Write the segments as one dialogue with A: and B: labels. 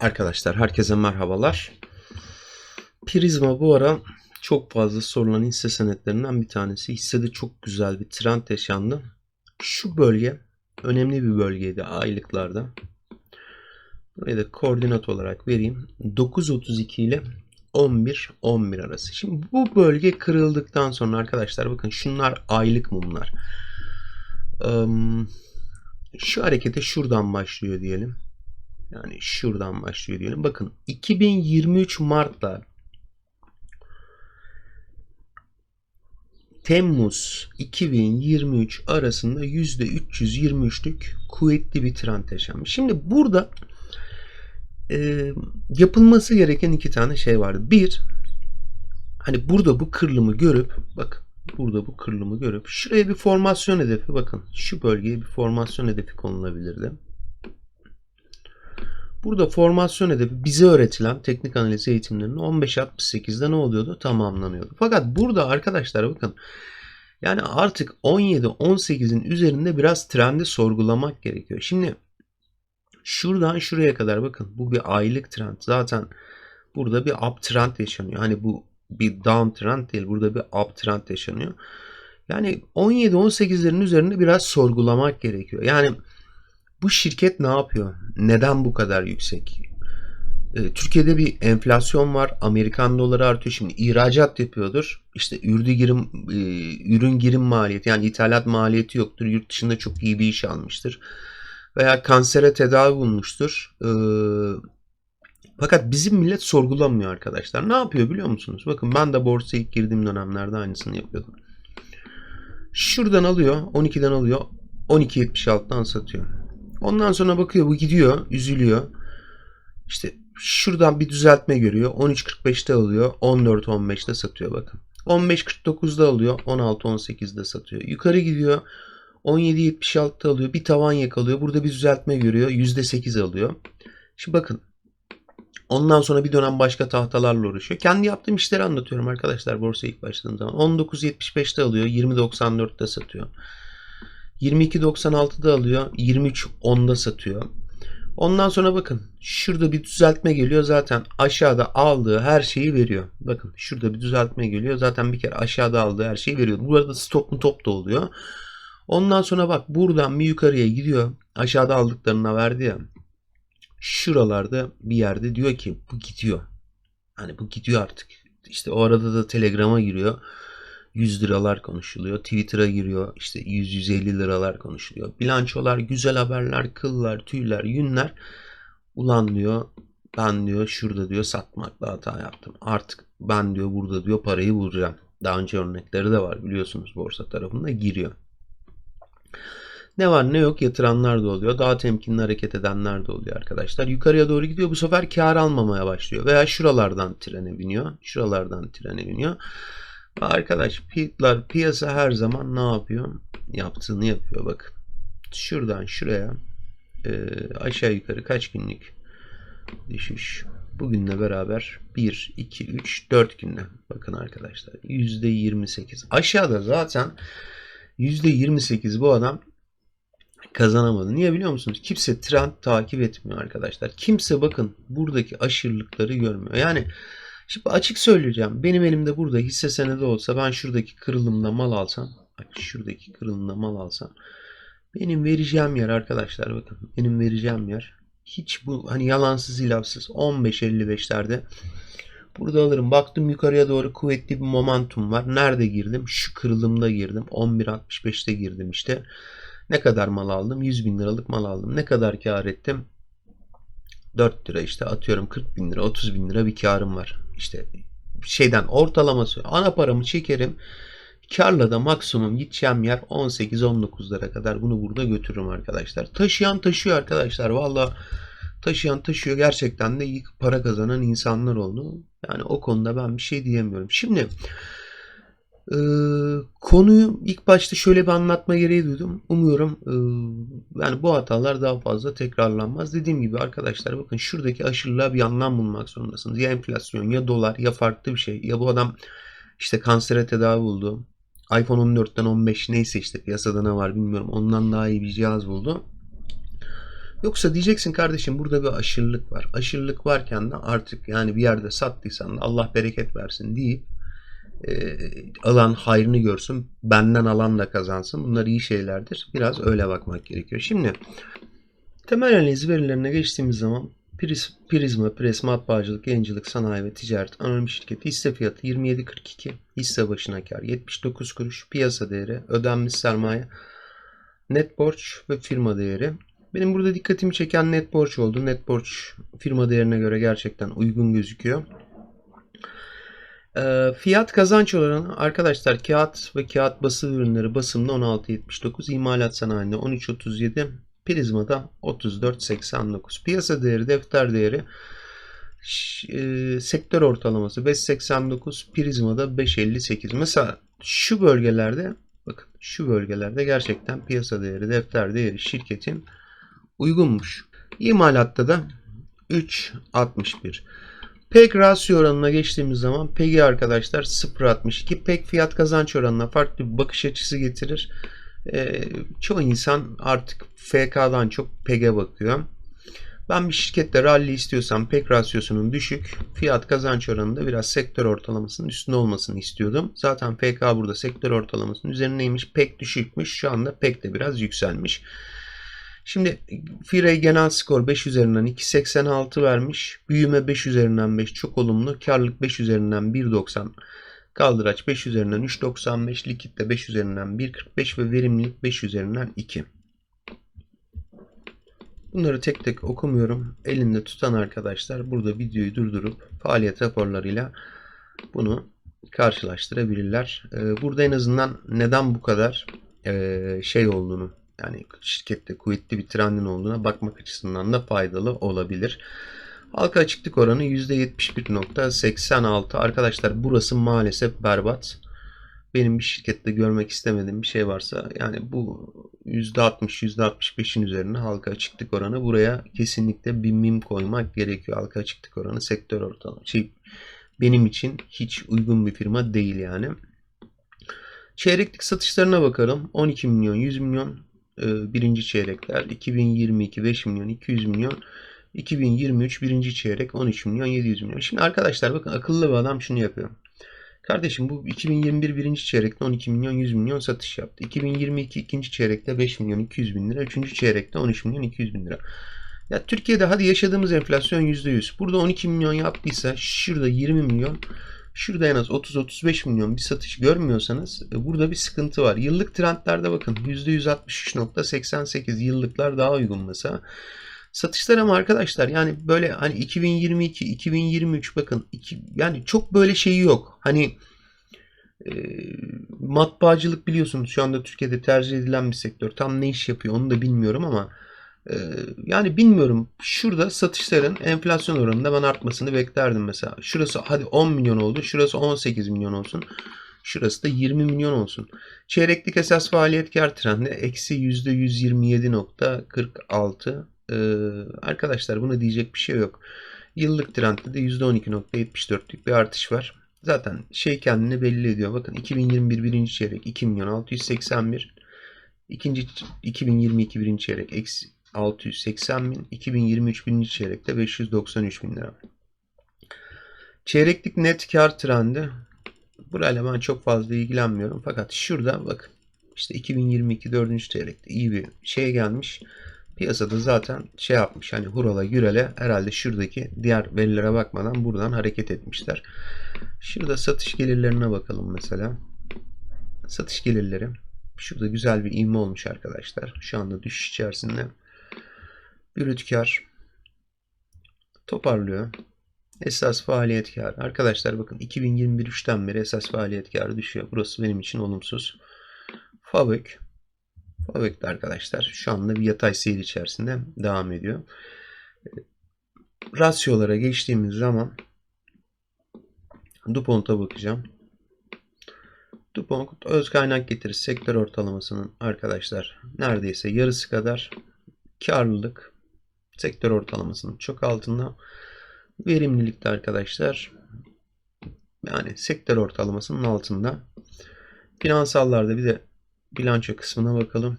A: Arkadaşlar herkese merhabalar. Prizma bu ara çok fazla sorulan hisse senetlerinden bir tanesi. Hissede çok güzel bir trend yaşandı. Şu bölge önemli bir bölgeydi aylıklarda. Buraya da koordinat olarak vereyim. 9.32 ile 11-11 arası. Şimdi bu bölge kırıldıktan sonra arkadaşlar bakın şunlar aylık mumlar. Şu harekete şuradan başlıyor diyelim. Yani şuradan başlıyor diyelim. Bakın 2023 Mart'ta Temmuz 2023 arasında %323'lük kuvvetli bir trend yaşanmış. Şimdi burada e, yapılması gereken iki tane şey vardı. Bir, hani burada bu kırılımı görüp bak burada bu kırılımı görüp şuraya bir formasyon hedefi bakın şu bölgeye bir formasyon hedefi konulabilirdi. Burada formasyon hedefi bize öğretilen teknik analiz eğitimlerinin 15.68'de ne oluyordu? Tamamlanıyordu. Fakat burada arkadaşlar bakın yani artık 17-18'in üzerinde biraz trendi sorgulamak gerekiyor. Şimdi şuradan şuraya kadar bakın bu bir aylık trend. Zaten burada bir uptrend yaşanıyor. Hani bu bir down trend değil. Burada bir uptrend yaşanıyor. Yani 17-18'lerin üzerinde biraz sorgulamak gerekiyor. Yani bu şirket ne yapıyor? Neden bu kadar yüksek? Ee, Türkiye'de bir enflasyon var. Amerikan doları artıyor. Şimdi ihracat yapıyordur. İşte ürün girim, e, ürün girim maliyeti yani ithalat maliyeti yoktur. Yurt dışında çok iyi bir iş almıştır. Veya kansere tedavi bulmuştur. Ee, fakat bizim millet sorgulamıyor arkadaşlar. Ne yapıyor biliyor musunuz? Bakın ben de borsaya ilk girdiğim dönemlerde aynısını yapıyordum. Şuradan alıyor. 12'den alıyor. 12.76'dan satıyor. Ondan sonra bakıyor bu gidiyor, üzülüyor. İşte şuradan bir düzeltme görüyor. 13.45'te alıyor, 14.15'te satıyor bakın. 15.49'da alıyor, 16.18'de satıyor. Yukarı gidiyor, 17.76'da alıyor, bir tavan yakalıyor. Burada bir düzeltme görüyor, %8 alıyor. Şimdi bakın. Ondan sonra bir dönem başka tahtalarla uğraşıyor. Kendi yaptığım işleri anlatıyorum arkadaşlar borsaya ilk başladığım zaman. 19.75'te alıyor, 20.94'te satıyor. 22.96'da alıyor. 23.10'da satıyor. Ondan sonra bakın şurada bir düzeltme geliyor. Zaten aşağıda aldığı her şeyi veriyor. Bakın şurada bir düzeltme geliyor. Zaten bir kere aşağıda aldığı her şeyi veriyor. Burada stop mu top da oluyor. Ondan sonra bak buradan bir yukarıya gidiyor. Aşağıda aldıklarına verdi ya. Şuralarda bir yerde diyor ki bu gidiyor. Hani bu gidiyor artık. İşte o arada da Telegram'a giriyor. 100 liralar konuşuluyor. Twitter'a giriyor. İşte 100-150 liralar konuşuluyor. Bilançolar, güzel haberler, kıllar, tüyler, yünler. Ulan diyor ben diyor şurada diyor satmakla hata yaptım. Artık ben diyor burada diyor parayı bulacağım. Daha önce örnekleri de var biliyorsunuz borsa tarafında giriyor. Ne var ne yok yatıranlar da oluyor. Daha temkinli hareket edenler de oluyor arkadaşlar. Yukarıya doğru gidiyor. Bu sefer kar almamaya başlıyor. Veya şuralardan trene biniyor. Şuralardan trene biniyor. Arkadaş pitlar piyasa her zaman ne yapıyor? Yaptığını yapıyor bakın. Şuradan şuraya e, aşağı yukarı kaç günlük düşüş. Bugünle beraber 1, 2, 3, 4 günde. Bakın arkadaşlar %28. Aşağıda zaten %28 bu adam kazanamadı. Niye biliyor musunuz? Kimse trend takip etmiyor arkadaşlar. Kimse bakın buradaki aşırılıkları görmüyor. Yani Şimdi açık söyleyeceğim. Benim elimde burada hisse senedi olsa ben şuradaki kırılımda mal alsam bak şuradaki kırılımda mal alsam benim vereceğim yer arkadaşlar bakın benim vereceğim yer hiç bu hani yalansız ilafsız 15.55'lerde burada alırım. Baktım yukarıya doğru kuvvetli bir momentum var. Nerede girdim? Şu kırılımda girdim. 11.65'te girdim işte. Ne kadar mal aldım? 100 bin liralık mal aldım. Ne kadar kar ettim? 4 lira işte atıyorum 40 bin lira 30 bin lira bir karım var. İşte şeyden ortalaması ana paramı çekerim. Karla da maksimum gideceğim yer 18-19'lara kadar bunu burada götürürüm arkadaşlar. Taşıyan taşıyor arkadaşlar. Valla taşıyan taşıyor. Gerçekten de iyi para kazanan insanlar oldu. Yani o konuda ben bir şey diyemiyorum. Şimdi ee, konuyu ilk başta şöyle bir anlatma gereği duydum. Umuyorum e, yani bu hatalar daha fazla tekrarlanmaz. Dediğim gibi arkadaşlar bakın şuradaki aşırılığa bir anlam bulmak zorundasınız. Ya enflasyon ya dolar ya farklı bir şey. Ya bu adam işte kansere tedavi buldu. iPhone 14'ten 15 neyse işte piyasada ne var bilmiyorum. Ondan daha iyi bir cihaz buldu. Yoksa diyeceksin kardeşim burada bir aşırılık var. Aşırılık varken de artık yani bir yerde sattıysan da Allah bereket versin deyip alan hayrını görsün. Benden alan da kazansın. Bunlar iyi şeylerdir. Biraz öyle bakmak gerekiyor. Şimdi temel analiz verilerine geçtiğimiz zaman Priz, Prizma, Pres, Matbaacılık, Yayıncılık, Sanayi ve Ticaret Anonim Şirketi hisse fiyatı 27.42, hisse başına kar 79 kuruş, piyasa değeri, ödenmiş sermaye, net borç ve firma değeri. Benim burada dikkatimi çeken net borç oldu. Net borç firma değerine göre gerçekten uygun gözüküyor. Ee, fiyat kazanç oranı arkadaşlar kağıt ve kağıt bası ürünleri basımda 16.79, imalat sanayinde 13.37, Prizma'da 34.89. Piyasa değeri, defter değeri e, sektör ortalaması 5.89, Prizma'da 5.58. Mesela şu bölgelerde bakın şu bölgelerde gerçekten piyasa değeri, defter değeri şirketin uygunmuş. İmalatta da 3.61. PEG rasyo oranına geçtiğimiz zaman PEG'i arkadaşlar 0.62. PEG fiyat kazanç oranına farklı bir bakış açısı getirir. Ee, çoğu insan artık FK'dan çok PEG'e bakıyor. Ben bir şirkette rally istiyorsam PEG rasyosunun düşük, fiyat kazanç oranında biraz sektör ortalamasının üstünde olmasını istiyordum. Zaten FK burada sektör ortalamasının üzerindeymiş. PEG düşükmüş. Şu anda PEG de biraz yükselmiş. Şimdi Firey genel skor 5 üzerinden 2.86 vermiş. Büyüme 5 üzerinden 5 çok olumlu. Karlılık 5 üzerinden 1.90. Kaldıraç 5 üzerinden 3.95. Likit de 5 üzerinden 1.45 ve verimlilik 5 üzerinden 2. Bunları tek tek okumuyorum. Elinde tutan arkadaşlar burada videoyu durdurup faaliyet raporlarıyla bunu karşılaştırabilirler. Ee, Burada en azından neden bu kadar e, şey olduğunu yani şirkette kuvvetli bir trendin olduğuna bakmak açısından da faydalı olabilir. Halka açıklık oranı %71.86. Arkadaşlar burası maalesef berbat. Benim bir şirkette görmek istemediğim bir şey varsa yani bu %60 %65'in üzerine halka açıklık oranı buraya kesinlikle bir mim koymak gerekiyor. Halka açıklık oranı sektör ortalama. Şey, benim için hiç uygun bir firma değil yani. Çeyreklik satışlarına bakalım. 12 milyon, 100 milyon birinci çeyrekler. 2022 5 milyon, 200 milyon. 2023 birinci çeyrek 13 milyon 700 milyon. Şimdi arkadaşlar bakın akıllı bir adam şunu yapıyor. Kardeşim bu 2021 birinci çeyrekte 12 milyon 100 milyon satış yaptı. 2022 ikinci çeyrekte 5 milyon 200 bin lira. Üçüncü çeyrekte 13 milyon 200 bin lira. Ya Türkiye'de hadi yaşadığımız enflasyon %100. Burada 12 milyon yaptıysa şurada 20 milyon şurada en az 30-35 milyon bir satış görmüyorsanız e, burada bir sıkıntı var. Yıllık trendlerde bakın %163.88 yıllıklar daha uygun mesela. Satışlar ama arkadaşlar yani böyle hani 2022 2023 bakın iki, yani çok böyle şeyi yok. Hani e, matbaacılık biliyorsunuz şu anda Türkiye'de tercih edilen bir sektör. Tam ne iş yapıyor onu da bilmiyorum ama yani bilmiyorum. Şurada satışların enflasyon oranında ben artmasını beklerdim mesela. Şurası hadi 10 milyon oldu. Şurası 18 milyon olsun. Şurası da 20 milyon olsun. Çeyreklik esas faaliyet kar trendi eksi %127.46 ee, arkadaşlar buna diyecek bir şey yok. Yıllık trendde de %12.74'lük bir artış var. Zaten şey kendini belli ediyor. Bakın 2021 birinci çeyrek 2 milyon 681. İkinci 2022 birinci çeyrek eksi 680 bin. 2023 birinci çeyrekte 593 bin lira. Çeyreklik net kar trendi. Burayla ben çok fazla ilgilenmiyorum. Fakat şurada bakın işte 2022 dördüncü çeyrekte iyi bir şey gelmiş. Piyasada zaten şey yapmış hani hurala gürele herhalde şuradaki diğer verilere bakmadan buradan hareket etmişler. Şurada satış gelirlerine bakalım mesela. Satış gelirleri. Şurada güzel bir ivme olmuş arkadaşlar. Şu anda düşüş içerisinde. Brüt kar toparlıyor. Esas faaliyet karı. Arkadaşlar bakın 2021 3'ten beri esas faaliyet karı düşüyor. Burası benim için olumsuz. Fabrik Fabrik arkadaşlar şu anda bir yatay seyir içerisinde devam ediyor. Rasyolara geçtiğimiz zaman DuPont'a bakacağım. DuPont öz kaynak getirisi sektör ortalamasının arkadaşlar neredeyse yarısı kadar karlılık sektör ortalamasının çok altında. Verimlilikte arkadaşlar yani sektör ortalamasının altında. Finansallarda bir de bilanço kısmına bakalım.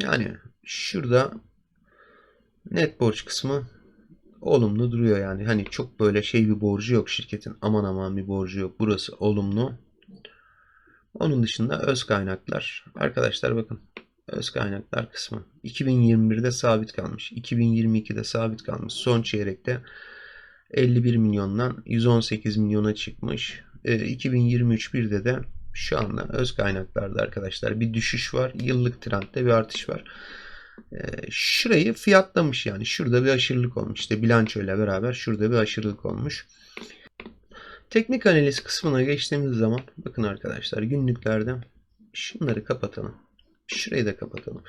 A: Yani şurada net borç kısmı olumlu duruyor yani. Hani çok böyle şey bir borcu yok şirketin. Aman aman bir borcu yok. Burası olumlu. Onun dışında öz kaynaklar. Arkadaşlar bakın. Öz kaynaklar kısmı. 2021'de sabit kalmış. 2022'de sabit kalmış. Son çeyrekte 51 milyondan 118 milyona çıkmış. E, 2023 1'de de şu anda öz kaynaklarda arkadaşlar bir düşüş var. Yıllık trendde bir artış var. E, şurayı fiyatlamış yani. Şurada bir aşırılık olmuş. İşte bilançoyla beraber şurada bir aşırılık olmuş. Teknik analiz kısmına geçtiğimiz zaman bakın arkadaşlar günlüklerde şunları kapatalım. Şurayı da kapatalım.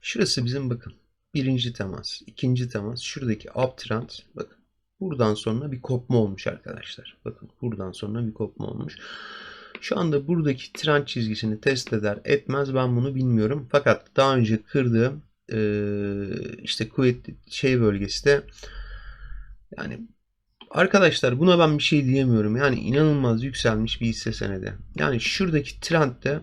A: Şurası bizim bakın birinci temas, ikinci temas, şuradaki uptrend bakın buradan sonra bir kopma olmuş arkadaşlar. Bakın buradan sonra bir kopma olmuş. Şu anda buradaki trend çizgisini test eder etmez ben bunu bilmiyorum. Fakat daha önce kırdığım işte kuvvetli şey bölgesi de yani Arkadaşlar buna ben bir şey diyemiyorum. Yani inanılmaz yükselmiş bir hisse senedi. Yani şuradaki trendde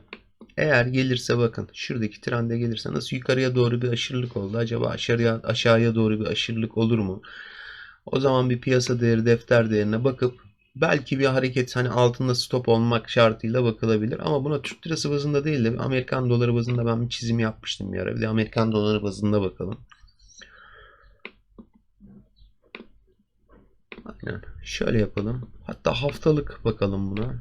A: eğer gelirse bakın şuradaki trende gelirse nasıl yukarıya doğru bir aşırılık oldu? Acaba aşağıya, aşağıya doğru bir aşırılık olur mu? O zaman bir piyasa değeri defter değerine bakıp belki bir hareket hani altında stop olmak şartıyla bakılabilir. Ama buna Türk lirası bazında değil de Amerikan doları bazında ben bir çizim yapmıştım bir ara. Bir de Amerikan doları bazında bakalım. Aynen. Şöyle yapalım. Hatta haftalık bakalım buna.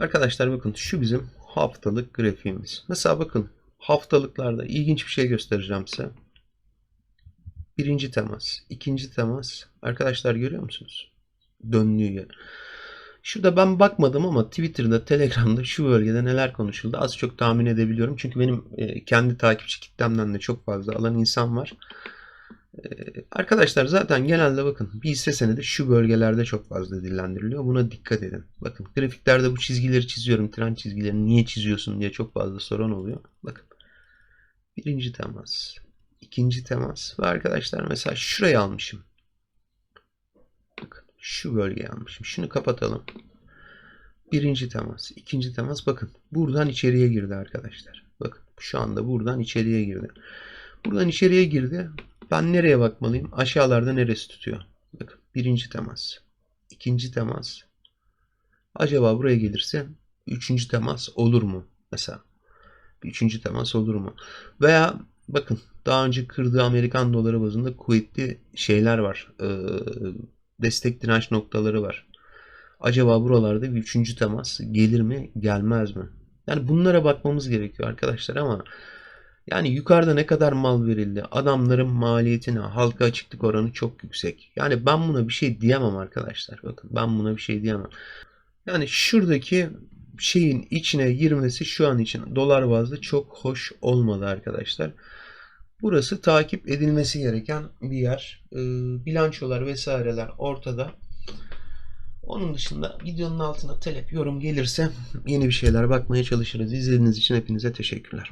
A: Arkadaşlar bakın şu bizim haftalık grafiğimiz. Mesela bakın haftalıklarda ilginç bir şey göstereceğim size. Birinci temas, ikinci temas. Arkadaşlar görüyor musunuz? Döndüğü yer. Şurada ben bakmadım ama Twitter'da, Telegram'da şu bölgede neler konuşuldu az çok tahmin edebiliyorum. Çünkü benim e, kendi takipçi kitlemden de çok fazla alan insan var. Ee, arkadaşlar zaten genelde bakın bir hisse senedi şu bölgelerde çok fazla dillendiriliyor. Buna dikkat edin. Bakın grafiklerde bu çizgileri çiziyorum. Trend çizgilerini niye çiziyorsun diye çok fazla soran oluyor. Bakın. Birinci temas. ikinci temas. Ve arkadaşlar mesela şurayı almışım. Bakın şu bölgeyi almışım. Şunu kapatalım. Birinci temas. ikinci temas. Bakın buradan içeriye girdi arkadaşlar. Bakın şu anda buradan içeriye girdi. Buradan içeriye girdi. Ben nereye bakmalıyım? Aşağılarda neresi tutuyor? Bakın birinci temas. ikinci temas. Acaba buraya gelirse üçüncü temas olur mu? Mesela. Üçüncü temas olur mu? Veya bakın daha önce kırdığı Amerikan doları bazında kuvvetli şeyler var. Ee, destek direnç noktaları var. Acaba buralarda bir üçüncü temas gelir mi gelmez mi? Yani bunlara bakmamız gerekiyor arkadaşlar ama yani yukarıda ne kadar mal verildi? Adamların maliyetine, halka açıklık oranı çok yüksek. Yani ben buna bir şey diyemem arkadaşlar. Bakın ben buna bir şey diyemem. Yani şuradaki şeyin içine girmesi şu an için dolar bazlı çok hoş olmadı arkadaşlar. Burası takip edilmesi gereken bir yer. Ee, bilançolar vesaireler ortada. Onun dışında videonun altına talep, yorum gelirse yeni bir şeyler bakmaya çalışırız. İzlediğiniz için hepinize teşekkürler.